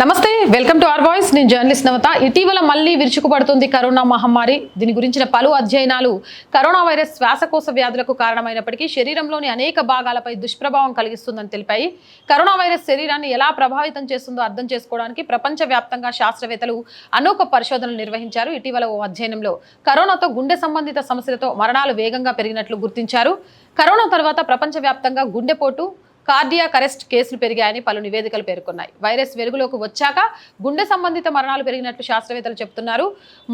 నమస్తే welcome to R voice. నేను journalist నవత. ఇటీవల మళ్ళీ విరుచుకుపడుతుంది కరోనా మహమ్మారి. దీని గురించిన పలు అధ్యయనాలు కరోనా వైరస్ శ్వాసకోశ వ్యాధులకు కారణమైనప్పటికీ శరీరంలోని అనేక భాగాలపై దుష్ప్రభావం కలిగిస్తుందని తెలిపాయి. కరోనా వైరస్ శరీరాన్ని ఎలా ప్రభావితం చేస్తుందో అర్థం చేసుకోవడానికి ప్రపంచవ్యాప్తంగా శాస్త్రవేత్తలు అనేక పరిశోధనలు నిర్వహించారు. ఇటీవల ఓ అధ్యయనంలో కరోనాతో గుండె సంబంధిత సమస్యలతో మరణాలు వేగంగా పెరిగినట్లు గుర్తించారు. కరోనా తర్వాత ప్రపంచవ్యాప్తంగా గుండెపోటు కార్డియాక్ అరెస్ట్ కేసులు పెరిగాయని పలు నివేదికలు పేర్కొన్నాయి. వైరస్ వెలుగులోకి వచ్చాక గుండె సంబంధిత మరణాలు పెరిగినట్లు శాస్త్రవేత్తలు చెబుతున్నారు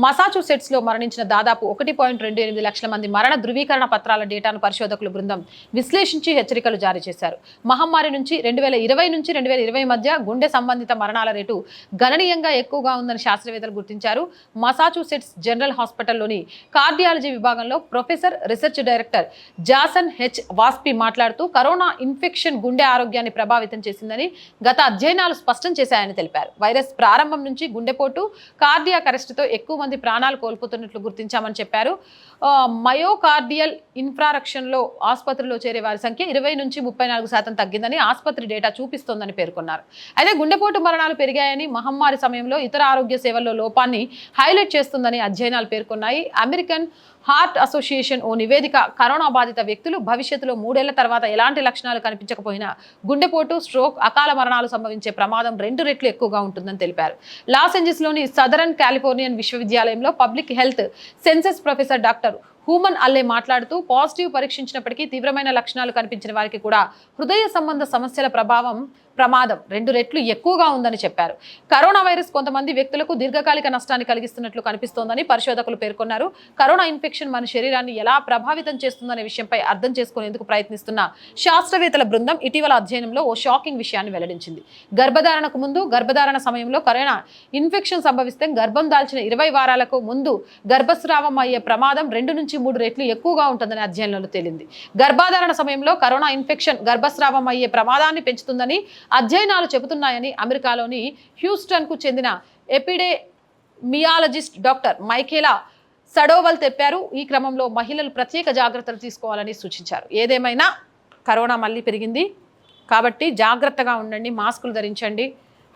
మసాచుసెట్స్లో మరణించిన దాదాపు ఒకటి పాయింట్ రెండు ఎనిమిది లక్షల మంది మరణ ధృవీకరణ పత్రాల డేటాను పరిశోధకుల బృందం విశ్లేషించి హెచ్చరికలు జారీ చేశారు. మహమ్మారి నుంచి రెండు వేల ఇరవై నుంచి రెండు వేల ఇరవై మధ్య గుండె సంబంధిత మరణాల రేటు గణనీయంగా ఎక్కువగా ఉందని శాస్త్రవేత్తలు గుర్తించారు. మసాచుసెట్స్ జనరల్ హాస్పిటల్లోని కార్డియాలజీ విభాగంలో professor research director Jason H Wasfy మాట్లాడుతూ కరోనా ఇన్ఫెక్షన్ గుండె ఆరోగ్యాన్ని ప్రభావితం చేసిందని గత అధ్యయనాలు స్పష్టం చేశాయని తెలిపారు. వైరస్ ప్రారంభం నుంచి గుండెపోటు కార్డియాక్ కరెస్ట్తో ఎక్కువ మంది ప్రాణాలు కోల్పోతున్నట్లు గుర్తించామని చెప్పారు. మయోకార్డియల్ ఇన్ఫ్రారక్షన్లో ఆసుపత్రిలో చేరే వారి సంఖ్య ఇరవై నుంచి ముప్పై నాలుగు శాతం తగ్గిందని ఆసుపత్రి డేటా చూపిస్తోందని పేర్కొన్నారు. అయితే గుండెపోటు మరణాలు పెరిగాయని మహమ్మారి సమయంలో ఇతర ఆరోగ్య సేవల్లో లోపాన్ని హైలైట్ చేస్తుందని అధ్యయనాలు పేర్కొన్నాయి. అమెరికన్ హార్ట్ అసోసియేషన్ ఓ నివేదిక కరోనా బాధిత వ్యక్తులు భవిష్యత్తులో మూడేళ్ళ తర్వాత ఎలాంటి లక్షణాలు కనిపించకపోతే కనిపించకపోయినా గుండెపోటు స్ట్రోక్ అకాల మరణాలు సంభవించే ప్రమాదం రెండు రెట్లు ఎక్కువగా ఉంటుందని తెలిపారు. లాస్ ఏంజల్స్లోని సదరన్ కాలిఫోర్నియన్ విశ్వవిద్యాలయంలో public health sciences professor doctor Hooman Allayee మాట్లాడుతూ పాజిటివ్ పరీక్షించినప్పటికీ తీవ్రమైన లక్షణాలు కనిపించిన వారికి కూడా హృదయ సంబంధ సమస్యల ప్రభావం ప్రమాదం రెండు రెట్లు ఎక్కువగా ఉందని చెప్పారు. కరోనా వైరస్ కొంతమంది వ్యక్తులకు దీర్ఘకాలిక నష్టాన్ని కలిగిస్తున్నట్లు కనిపిస్తోందని పరిశోధకులు పేర్కొన్నారు. కరోనా ఇన్ఫెక్షన్ మన శరీరాన్ని ఎలా ప్రభావితం చేస్తుందనే విషయంపై అర్థం చేసుకునేందుకు ప్రయత్నిస్తున్న శాస్త్రవేత్తల బృందం ఇటీవల అధ్యయనంలో ఓ షాకింగ్ విషయాన్ని వెల్లడించింది. గర్భధారణకు ముందు గర్భధారణ సమయంలో కరోనా ఇన్ఫెక్షన్ సంభవిస్తే గర్భం దాల్చిన ఇరవై వారాలకు ముందు గర్భస్రావం అయ్యే ప్రమాదం రెండు నుంచి మూడు రెట్లు ఎక్కువగా ఉంటుందని అధ్యయనంలో తేలింది. గర్భధారణ సమయంలో కరోనా ఇన్ఫెక్షన్ గర్భస్రావం అయ్యే ప్రమాదాన్ని పెంచుతుందని అధ్యయనాలు చెబుతున్నాయని అమెరికాలోని హ్యూస్టన్కు చెందిన ఎపిడే మియాలజిస్ట్ డాక్టర్ మైఖేలా సడోవల్ తెప్పారు ఈ క్రమంలో మహిళలు ప్రత్యేక జాగ్రత్తలు తీసుకోవాలని సూచించారు. ఏదేమైనా కరోనా మళ్ళీ పెరిగింది కాబట్టి జాగ్రత్తగా ఉండండి మాస్కులు ధరించండి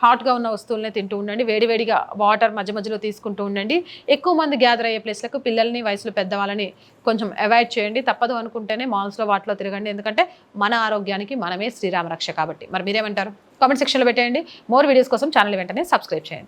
హాట్గా ఉన్న వస్తువులనే తింటూ ఉండండి. వేడివేడిగా వాటర్ మధ్య మధ్యలో తీసుకుంటూ ఉండండి. ఎక్కువ మంది గ్యాదర్ అయ్యే ప్లేస్లకు పిల్లల్ని వయసులో పెద్దవాళ్ళని కొంచెం అవాయిడ్ చేయండి. తప్పదు అనుకుంటేనే మాల్స్లో వాటిలో తిరగండి. ఎందుకంటే మన ఆరోగ్యానికి మనమే శ్రీరామ రక్ష కాబట్టి. మరి మీరేమంటారు? కామెంట్ సెక్షన్లో పెట్టేయండి. మోర్ వీడియోస్ కోసం ఛానల్ వెంటనే సబ్స్క్రైబ్ చేయండి.